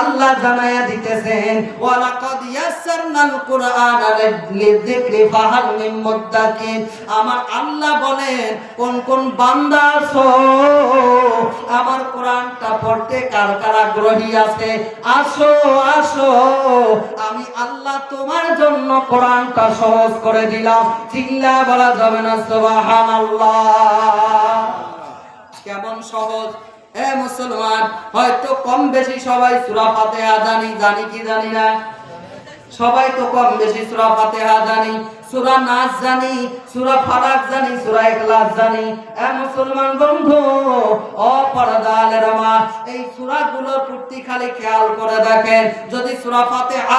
আল্লাহ জানায়া দিতেছেন, ওয়ালাকাদ ইয়াসসারনাল কুরআনা লিযিকরি ফাহাল মিন মুদ্দাকির আমার আল্লাহ বলেন, কোন কোন বান্দা আছো, আমার কোরআনটা পড়তে কার কার আগ্রহী আছে? আসো আসো। আমি আল্লাহ তোমার জন্য কোরআনটা সহজ করে দিলাম। চিল্লা বলা যাবে না, সুবহানাল্লাহ। কেমন সহজ? এ মুসলমান, হয়তো কম বেশি সবাই সূরা ফাতিহা জানি জানি কি জানি না। সবাই তো কম বেশি সূরা ফাতিহা জানি, সূরা নাস জানি, সূরা ফালাক জানি, সূরা ইখলাস জানি। এ মুসলমান বন্ধু এই প্রতি খালি খেয়াল করে দেখেন। যদি সূরা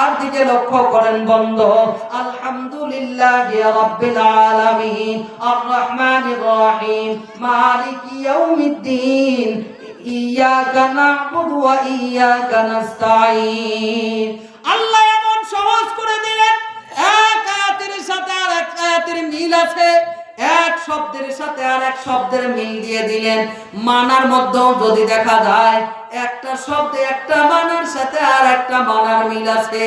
আর দিকে লক্ষ্য করেন বন্ধু, আলহামদুলিল্লাহি রাব্বিল আলামিন আর রহমানির রহিম, মালিকি ইয়াউমিদ্দিন ইয়াকা না'বুদু ওয়া ইয়াকা নাস্তাঈন। আল্লাহ এমন সহজ করে দিলেন, এক আয়াতের সাথে আর এক আয়াতের মিল আছে। এক শব্দের সাথে আর এক শব্দের মিল দিয়ে দিলেন। মানার মধ্যেও যদি দেখা যায়, একটা শব্দে একটা মানার সাথে আর একটা মানার মিল আছে।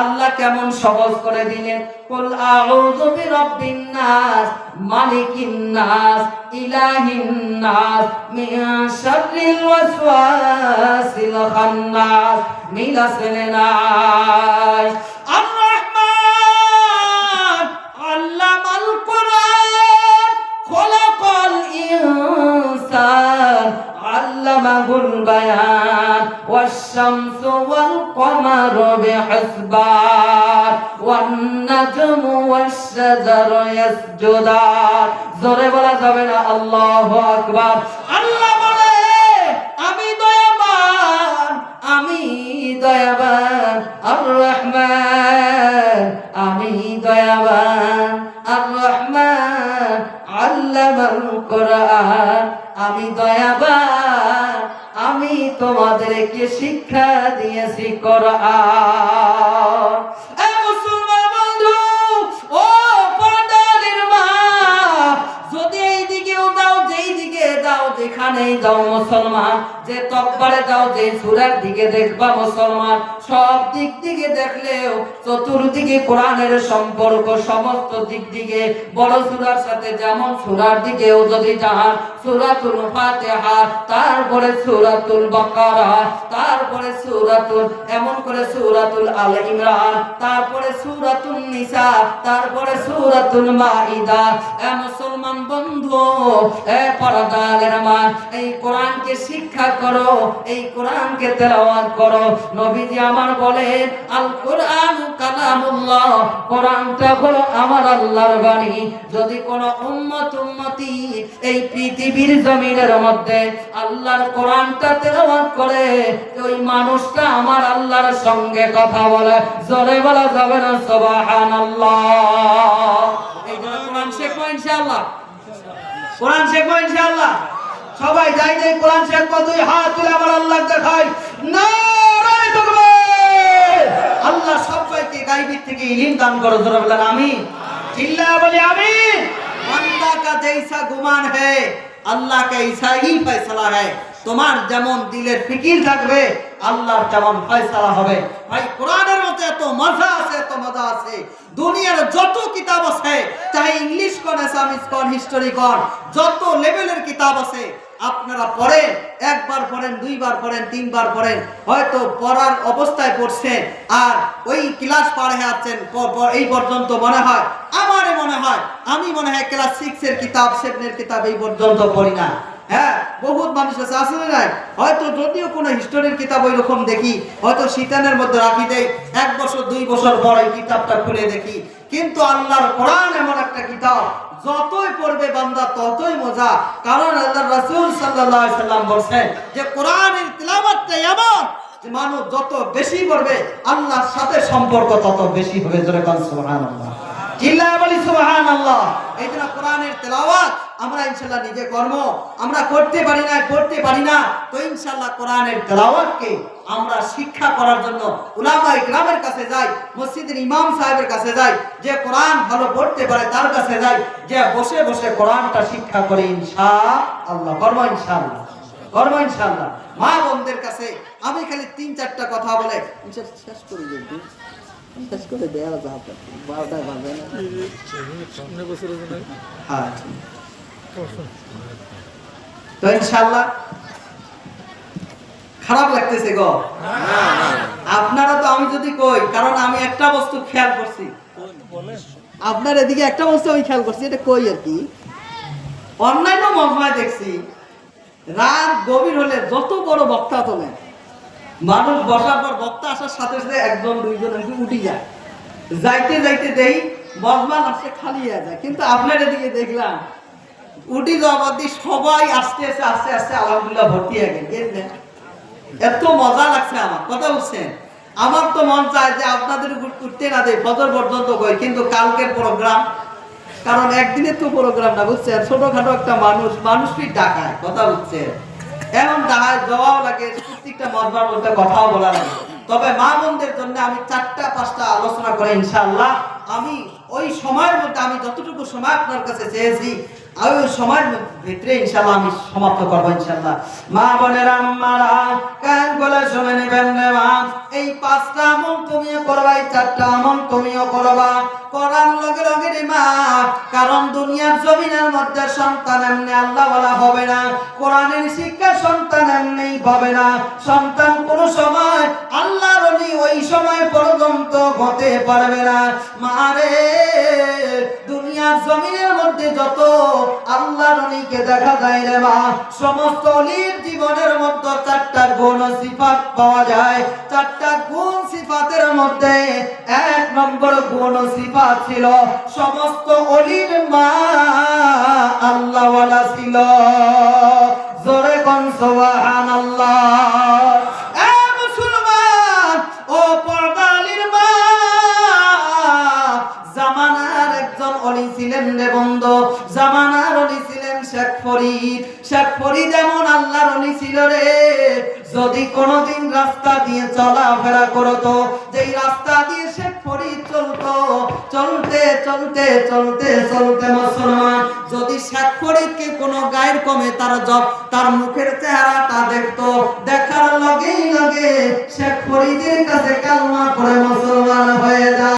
আল্লাহ কেমন সহজ করে দিলেন। কুল আউযু বিরাব্বিন নাস, মালিকিন নাস, ইলাহিন নাস, মিন শাররিল ওয়াসওয়াসিল খান্নাস মিল আছে না علمه البيان والشمس والقمر بحسبان والنجم والشجر يسجدان জোরে বলা যাবে না আল্লাহু আকবার আল্লাহ বলে আমি দয়াবান আমি দয়াবান আর রহমান আমি দয়াবান আর রহমান আল্লামাল কোরআন আমি দয়াবান আমি তোমাদেরকে শিক্ষা দিয়েছি কোরআন। যে তকবারে যাও, যে সুরার দিকে দেখবা মুসলমান, সব দিক দিকে দেখলেও চতুর্দিকে কোরআনের সম্পর্ক, সমস্ত দিক দিকে। বড় সুরার সাথে যেমন সুরার দিকেও যদি যান সুরাতুল ফাতিহা, তারপরে সুরাতুল বাকারা, তারপরে সুরাতুল, এমন করে সুরাতুল আল ইমরান, তারপরে সুরাতুল তারপরে সুরাতুল মাইদা এ মুসলমান বন্ধু, এ পরদালের মা, এই কোরআনকে শিক্ষা করো, এই কোরআনকে তেলাওয়াত করো। নবীজি আমার বলেন আল কোরআন কালামুল্লাহ কোরআনটা হলো আমার আল্লাহর বাণী। যদি কোন উম্মত উম্মতি এই পৃথিবীর জমিনের মধ্যে আল্লাহর কোরআনটা তেলাওয়াত করে, ওই মানুষটা আমার আল্লাহর সঙ্গে কথা বলে, জোরে বলা যাবে না, সুবহানাল্লাহ। এই জন্য কোরআন শেখো ইনশাআল্লাহ। কোরআন শেখো ইনশাআল্লাহ। সবাই যাই যাই কোরআন শেখবো, দুই হাত তুলে আমার আল্লাহ দেখাই। নারায়ে ইলিম দান করো তোরা বলেন আমি চিল্লা বলে আমি বান্দা কা জৈসা গুমান হ্যায় আল্লাহ কা ঈসা হি ফয়সালা হ্যায় তোমার যেমন দিলের ফিকির থাকবে আল্লাহর তেমন ফয়সালা হবে। ভাই কোরআনের মতো এত মজা আছে এত মজা আছে। দুনিয়ার যত কিতাব আছে চাহে ইংলিশ কন এসামিস কন হিস্টোরি কন যত লেভেলের কিতাব আছে আপনারা পড়েন, একবার পড়েন, দুইবার পড়েন, তিনবার পড়েন, হয়তো পড়ার অবস্থায় পড়ছেন আর ওই ক্লাস পার হয়ে প- এই পর্যন্ত মনে হয়, আমারে মনে হয়, আমি মনে হয় ক্লাস সিক্স এর কিতাব সেভেনের কিতাব এই পর্যন্ত পড়ি না। হ্যাঁ বহুত মানুষ আছে আসলে নাই? হয়তো যদিও কোনো হিস্টোরির কিতাব ওই রকম দেখি, হয়তো শীতানের মধ্যে রাখি দেয় এক বছর, দুই বছর পর এই কিতাবটা খুলে দেখি। কিন্তু আল্লাহর কোরআন এমন একটা কিতাব যতই পড়বে বান্দা, ততই মজা। কারণ আল্লাহ রাসূল আলাইহি সাল্লাম বলছেন যে, কোরআনের তিলাওয়াতটা এমন মানুষ যত বেশি পড়বে, আল্লাহর সাথে সম্পর্ক তত বেশি হবে। জোরে কান সুবহানাল্লাহ। কোরআনের আমরা ইনশাআল্লাহ নিজে কর্ম আমরা করতে পারি না পারি না। আমরা শিক্ষা করার জন্য কাছে যাই, মসজিদের ইমাম সাহেবের কাছে যাই, যে কোরআন ভালো পারে তার কাছে যাই, যে বসে বসে কোরআনটা শিক্ষা করে করব ইনশাল্লাহ মা বোনদের কাছে আমি খালি তিন চারটা কথা বলে শেষ করে শেষ করে দেওয়া যাবে বারোটা বাজে না সামনে তো ইনশাল্লাহ খারাপ লাগতেছে গো। আপনারা তো আমি যদি কই কারণ আমি একটা বস্তু খেয়াল করছি। আপনার এদিকে একটা বস্তু আমি খেয়াল করছি এটা কই আর কি? অন্যান্য মজমায় দেখছি রাত গভীর হলে যত বড় বক্তা তোলেন মানুষ বসার পর বক্তা আসার সাথে সাথে একজন, দুইজন এরকম উঠি যায়। যাইতে যাইতে দেই মজমা আসছে খালি হয়ে যায়। কিন্তু আপনার এদিকে দেখলাম, উঠি যাওয়া বাদ দিয়ে সবাই আস্তে আস্তে আস্তে আস্তে আলহামদুলিল্লাহ ভর্তি হয়ে গেল। এত মজা লাগছে আমার, কথা বুঝছেন আমার তো মন চায় যে আপনাদের উঠতে না দেয় ফজর পর্যন্ত কই, কিন্তু কালকের প্রোগ্রাম কারণ একদিনের তো প্রোগ্রাম না, বুঝছেন? ছোটখাটো একটা মানুষ মানুষই ডাকায়, কথা বুঝছেন এখন ডাকায় জবাব লাগে, প্রত্যেকটা মজবার মধ্যে কথাও বলা লাগে। তবে মা বোনদের জন্য আমি চারটা, পাঁচটা আলোচনা করে, ইনশাআল্লাহ, আমি ওই সময়ের মধ্যে আমি যতটুকু সময় আপনার কাছে চেয়েছি আমি ওই সময়ের ভিতরে ইনশাআল্লাহ আমি সমাপ্ত করব ইনশাআল্লাহ। মা বোনেরা আমারা কান গলে শুনে নেবেন রে মা। এই পাঁচটা আমল তুমিও করবা, এই চারটা আমল তুমিও করবা। করার লগে লগে রে মা, কারণ দুনিয়ার জমিনের মধ্যে সন্তান এমনি আল্লাহ বলা হবে না। কোরআনের শিক্ষা সন্তান এমনি হবে না। সন্তান কোন সময় আল্লাহর ওই সময় পর্যন্ত হতে পারবে না। মা রে, দুনিয়ার জমিনের মধ্যে যত আল্লাহর অলিকে দেখা যায় রে মা, সমস্ত অলির জীবনের মধ্যে চারটা গুণ সিফাত পাওয়া যায়। চারটা গুণ সিফাতের মধ্যে এক নম্বর গুণ সিফাত ছিল, সমস্ত অলির মা আল্লাহওয়ালা ছিল। একজন অলি ছিলেন রে বন্ধু। জামানার অলি ছিলেন শেখ ফরিদ। শেখ ফরিদ এমন আল্লাহর অলি ছিল রে। যদি কোনোদিন রাস্তা দিয়ে চলাফেরা করতো, যেই রাস্তা দিয়ে শেখ ফরিদ চলতো, চলতে চলতে চলতে চলতে মুসলমান। যদি শেখ ফরিদকে কোনো গায়ের কমে তার জব, তার মুখের চেহারাটা দেখতো, দেখার লগেই লগে শেখ ফরিদের কাছে কালমা করে মুসলমান হয়ে যায়।